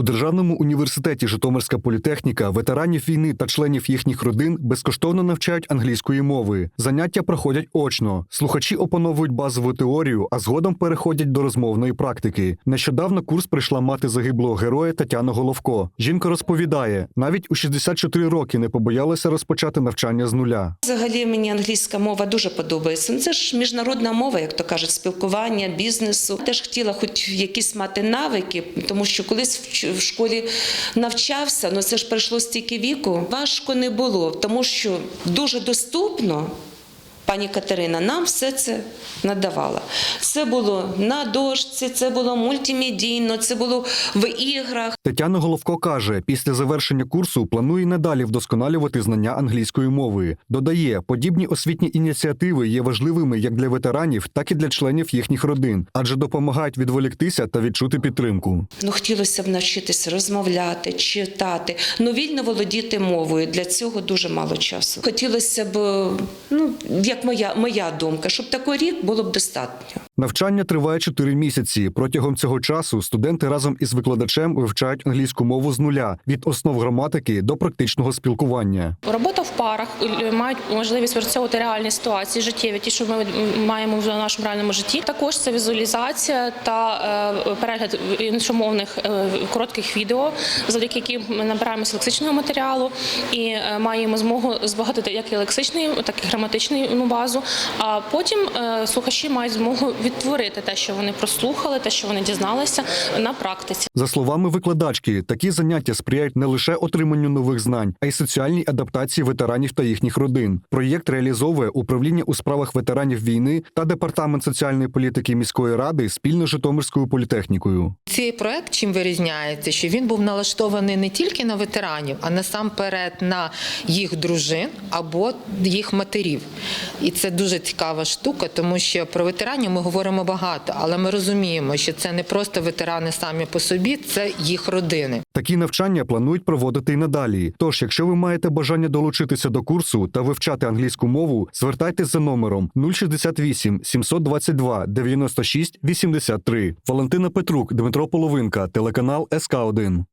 У державному університеті Житомирська політехніка ветеранів війни та членів їхніх родин безкоштовно навчають англійської мови. Заняття проходять очно. Слухачі опановують базову теорію, а згодом переходять до розмовної практики. Нещодавно курс прийшла мати загиблого героя Тетяна Головко. Жінка розповідає, навіть у 64 роки не побоялася розпочати навчання з нуля. Взагалі мені англійська мова дуже подобається. Ну, Це ж міжнародна мова, як то кажуть, спілкування, бізнесу. Теж хотіла хоч якісь мати навики, тому що колись в школі навчався, але це ж пройшло стільки віку. Важко не було, тому що дуже доступно. Пані Катерина нам все це надавала. Це було на дошці, це було мультимедійно, це було в іграх. Тетяна Головко каже, після завершення курсу планує надалі вдосконалювати знання англійської мови. Додає, подібні освітні ініціативи є важливими як для ветеранів, так і для членів їхніх родин, адже допомагають відволіктися та відчути підтримку. Ну, хотілося б навчитися розмовляти, читати, ну вільно володіти мовою. Для цього дуже мало часу. Хотілося б, ну як моя, моя думка, щоб такий рік було б достатньо. Навчання триває 4 місяці. Протягом цього часу студенти разом із викладачем вивчають англійську мову з нуля від основ граматики до практичного спілкування. Робота в парах мають можливість відпрацьовувати реальні ситуації життєві, ті, що ми маємо в нашому реальному житті. Також це візуалізація та е, перегляд іншомовних е, коротких відео, завдяки яким ми набираємося лексичного матеріалу і е, маємо змогу збагатити як і лексичний, так і граматичну ну, базу. А потім слухачі мають змогу відтворити те, що вони прослухали, те, що вони дізналися на практиці. За словами викладачки, такі заняття сприяють не лише отриманню нових знань, а й соціальній адаптації ветеранів та їхніх родин. Проєкт реалізовує управління у справах ветеранів війни та департамент соціальної політики міської ради спільно з Житомирською політехнікою. Цей проект чим вирізняється, що він був налаштований не тільки на ветеранів, а насамперед на їх дружин або їх матерів. І це дуже цікава штука, тому що про ветеранів ми говоримо багато, але ми розуміємо, що це не просто ветерани самі по собі, це їх родини. Такі навчання планують проводити й надалі. Тож, якщо ви маєте бажання долучитися до курсу та вивчати англійську мову, звертайтесь за номером 068 722 96 83. Валентина Петрук, Дмитро Половинка, телеканал СК 1